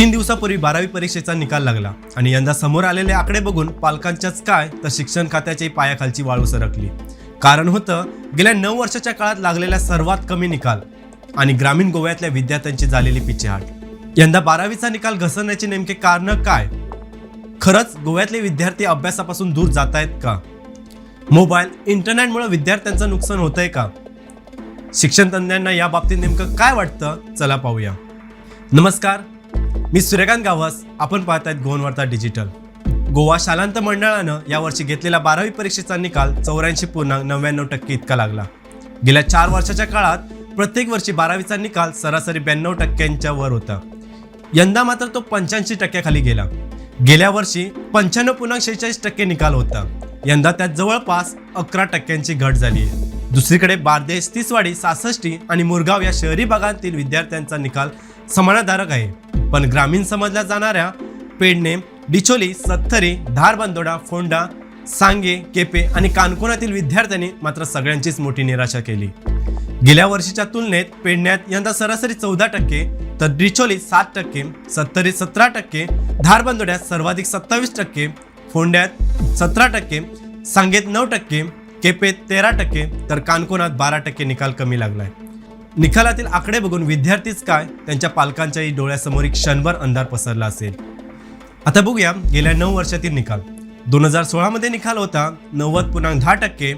तीन दिवसापूर्वी बारावी परीक्षेचा निकाल लागला आणि यंदा समोर आलेले आकडे बघून पालकांच्याच काय तर शिक्षण खात्याच्याही पायाखालची वाळू सरकली. कारण होतं गेल्या नऊ वर्षाच्या काळात लागलेला सर्वात कमी निकाल आणि ग्रामीण गोव्यातल्या विद्यार्थ्यांची झालेली पिछेहाट. यंदा बारावीचा निकाल घसरण्याचे नेमके कारण काय? खरंच गोव्यातले विद्यार्थी अभ्यासापासून दूर जात आहेत का? मोबाईल इंटरनेटमुळे विद्यार्थ्यांचं नुकसान होतंय का? शिक्षण तज्ज्ञांना या बाबतीत नेमकं काय वाटतं? चला पाहूया. नमस्कार मी सूर्यकांत गावस. आपण पाहत आहेत गोवनवार्ता डिजिटल. गोवा शालांत मंडळानं यावर्षी घेतलेला बारावी परीक्षेचा निकाल चौऱ्याऐंशी पूर्णांक नव्याण्णव टक्के इतका लागला. गेल्या चार वर्षाच्या काळात प्रत्येक वर्षी बारावीचा निकाल सरासरी ब्याण्णव टक्क्यांच्या वर होता. यंदा मात्र तो पंच्याऐंशी टक्क्याखाली गेला. गेल्या वर्षी पंच्याण्णव पूर्णांक शेहेचाळीस टक्के निकाल होता. यंदा त्यात जवळपास अकरा टक्क्यांची घट झाली आहे दुसरीकडे बारदेश तिसवाडी सासष्टी आणि मुरगाव या शहरी भागातील विद्यार्थ्यांचा निकाल समाधानकारक आहे. पण ग्रामीण समजल्या जाणाऱ्या पेडणे डिचोली सत्थरी धारबांदोडा फोंडा सांगे केपे आणि कानकोनातील विद्यार्थ्यांनी मात्र सगळ्यांचीच मोठी निराशा केली. गेल्या वर्षीच्या तुलनेत पेडण्यात यंदा सरासरी चौदा टक्के तर डिचोली सात टक्के सत्तरी सतरा टक्के धारबांदोड्यात सर्वाधिक सत्तावीस टक्के फोंड्यात सतरा टक्के सांगेत नऊ टक्के केपेत तेरा टक्के तर कानकोनात बारा टक्के निकाल कमी लागलाय. निकालातील आकडे बघून विद्यार्थीच काय त्यांच्या पालकांच्याही डोळ्यासमोर एक क्षणभर अंधार पसरला असेल. आता बघूया गेल्या नऊ वर्षातील निकाल. दोन हजार सोळामध्ये निकाल होता नव्वद पूर्णांक दहा टक्के.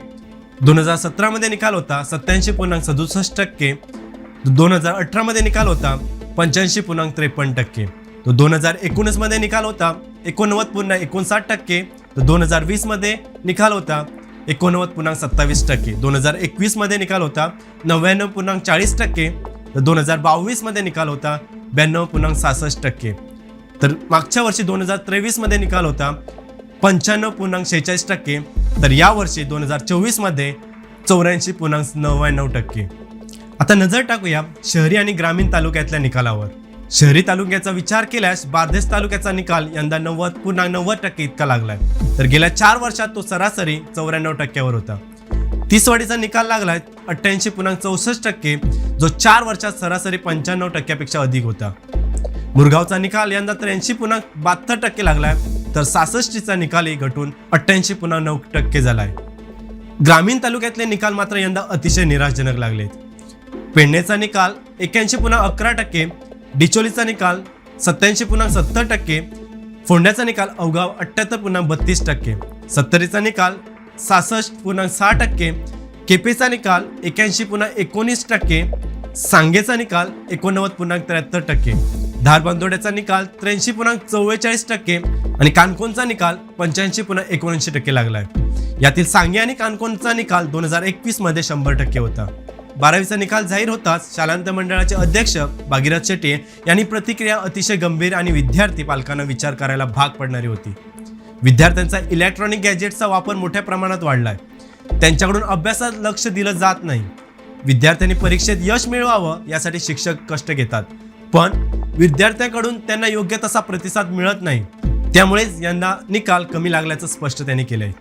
दोन हजार सतरामध्ये निकाल होता सत्याऐंशी पूर्णांक सदुसष्ट टक्के. दोन हजार अठरामध्ये निकाल होता पंच्याऐंशी पूर्णांक त्रेपन्न टक्के. तो दोन हजार एकोणीसमध्ये निकाल होता एकोणनव्वद पूर्ण एकोणसाठ टक्के. तर दोन हजार वीसमध्ये निकाल होता एकोणनव्वद पूर्णांक सत्तावीस टक्के. दोन हजार एकवीसमध्ये निकाल होता. नव्याण्णव पूर्णांक चाळीस टक्के. तर दोन हजार बावीसमध्ये निकाल होता. ब्याण्णव पूर्णांक सहासष्ट टक्के. तर मागच्या वर्षी दोन हजार तेवीसमध्ये निकाल होता. पंच्याण्णव पूर्णांक शेहेचाळीस टक्के. तर यावर्षी दोन हजार चोवीसमध्ये चौऱ्याऐंशी पूर्णांक नव्याण्णव टक्के. आता नजर टाकूया शहरी आणि ग्रामीण तालुक्यातल्या निकालावर. शहरी तालुक्याचा विचार केल्यास बार्देस तालुक्याचा निकाल यंदा नव्वद पूर्णांक नव्वद टक्के इतका लागलाय. तर गेल्या चार वर्षात तो सरासरी चौऱ्याण्णव टक्क्यावर होता. तीसवाडीचा निकाल लागलाय अठ्ठ्याऐंशी पूर्णांक चौसष्ट टक्के जो चार वर्षात सरासरी पंच्याण्णव टक्क्यापेक्षा अधिक होता. मुरगावचा निकाल यंदा त्र्याऐंशी पूर्णांक बहात्तर टक्के लागलाय तर सासष्टीचा निकालही घटून अठ्ठ्याऐंशी पूर्णांक नऊ टक्के झालाय. ग्रामीण तालुक्यातले निकाल मात्र यंदा अतिशय निराशजनक लागलेत. पेडणेचा निकाल एक्याऐंशी पुन्हा अकरा टक्के डिचोलीचा निकाल सत्याऐंशी पूर्णांक सत्तर टक्के फोंड्याचा निकाल अवघा अठ्ठ्याहत्तर पूर्णांक बत्तीस टक्के सत्तरीचा निकाल सहासष्ट पूर्णांक सहा टक्के केपेचा निकाल एक्याऐंशी पूर्णांक एकोणीस टक्के सांगेचा निकाल एकोणनव्वद पूर्णांक त्र्याहत्तर टक्के धारबांदोड्याचा निकाल त्र्याऐंशी पूर्णांक चव्वेचाळीस टक्के आणि कानकोणचा निकाल पंच्याऐंशी पूर्णांक एकोणऐंशी टक्के लागला आहे यातील सांगे आणि काणकोणचा निकाल दोन हजार एकवीसमध्ये शंभर टक्के होता. बारावीचा निकाल जाहीर होताच शालांत मंडळाचे अध्यक्ष भागीरथ शेट्टी यांनी प्रतिक्रिया अतिशय गंभीर आणि विद्यार्थी पालकांना विचार करायला भाग पडणारी होती. विद्यार्थ्यांचा इलेक्ट्रॉनिक गॅजेटचा वापर मोठ्या प्रमाणात वाढलाय. त्यांच्याकडून अभ्यासात लक्ष दिलं जात नाही. विद्यार्थ्यांनी परीक्षेत यश मिळवावं यासाठी शिक्षक कष्ट घेतात. पण विद्यार्थ्यांकडून त्यांना योग्य तसा प्रतिसाद मिळत नाही. त्यामुळेच यंदा निकाल कमी लागल्याचं स्पष्ट त्यांनी केलंय.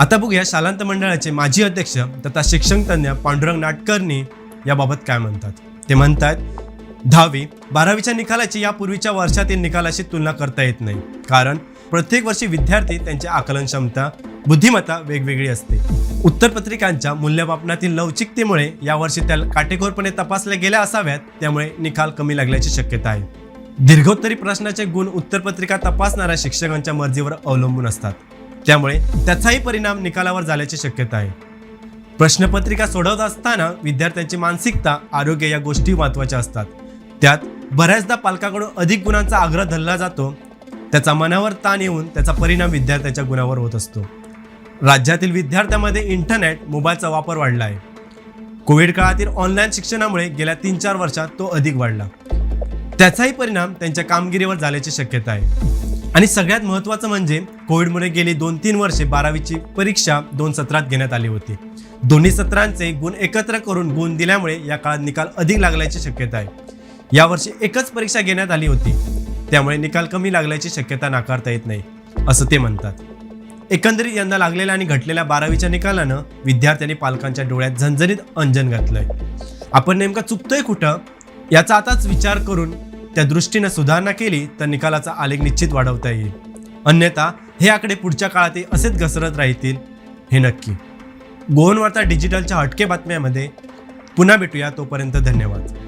आता बघूया शालांत मंडळाचे माजी अध्यक्ष तथा शिक्षण तज्ञ पांडुरंग नाटकर्णी याबाबत काय म्हणतात. ते म्हणतात दहावी बारावीच्या निकालाची यापूर्वीच्या वर्षातील निकालाशी तुलना करता येत नाही. कारण प्रत्येक वर्षी विद्यार्थी त्यांची आकलन क्षमता बुद्धिमत्ता वेगवेगळी असते. उत्तरपत्रिकांच्या मूल्यमापनातील लवचिकतेमुळे यावर्षी त्या काटेकोरपणे तपासल्या गेल्या असाव्यात त्यामुळे निकाल कमी लागल्याची शक्यता आहे. दीर्घोत्तरी प्रश्नाचे गुण उत्तरपत्रिका तपासणाऱ्या शिक्षकांच्या मर्जीवर अवलंबून असतात. त्यामुळे त्याचाही परिणाम निकालावर झाल्याची शक्यता आहे. प्रश्नपत्रिका सोडवत असताना विद्यार्थ्यांची मानसिकता आरोग्य या गोष्टी महत्त्वाच्या असतात. त्यात बऱ्याचदा पालकाकडून अधिक गुणांचा आग्रह धरला जातो. त्याचा मनावर ताण येऊन त्याचा परिणाम विद्यार्थ्याच्या गुणावर होत असतो. राज्यातील विद्यार्थ्यांमध्ये इंटरनेट मोबाईलचा वापर वाढला आहे. कोविड काळातील ऑनलाईन शिक्षणामुळे गेल्या तीन चार वर्षात तो अधिक वाढला. त्याचाही परिणाम त्यांच्या कामगिरीवर झाल्याची शक्यता आहे. आणि सगळ्यात महत्त्वाचं म्हणजे कोविडमुळे गेली दोन तीन वर्षे बारावीची परीक्षा दोन सत्रात घेण्यात आली होती. दोन्ही सत्रांचे गुण एकत्र करून गुण दिल्यामुळे या काळात निकाल अधिक लागल्याची शक्यता आहे. यावर्षी एकच परीक्षा घेण्यात आली होती. त्यामुळे निकाल कमी लागल्याची शक्यता नाकारता येत नाही असं ते म्हणतात. एकंदरीत यंदा लागलेल्या आणि घटलेल्या बारावीच्या निकालानं विद्यार्थ्यांनी पालकांच्या डोळ्यात झणझणीत अंजन घातलंय. आपण नेमकं चुकतोय कुठं? याचा आताच विचार करून त्या दृष्टीनं सुधारणा केली तर निकालाचा आलेख निश्चित वाढवता येईल. अन्यथा हे आकडे पुढच्या काळातही असेच घसरत राहतील हे नक्की. गोहनवार्ता डिजिटलच्या हटके बातम्यामध्ये पुन्हा भेटूया. तोपर्यंत धन्यवाद.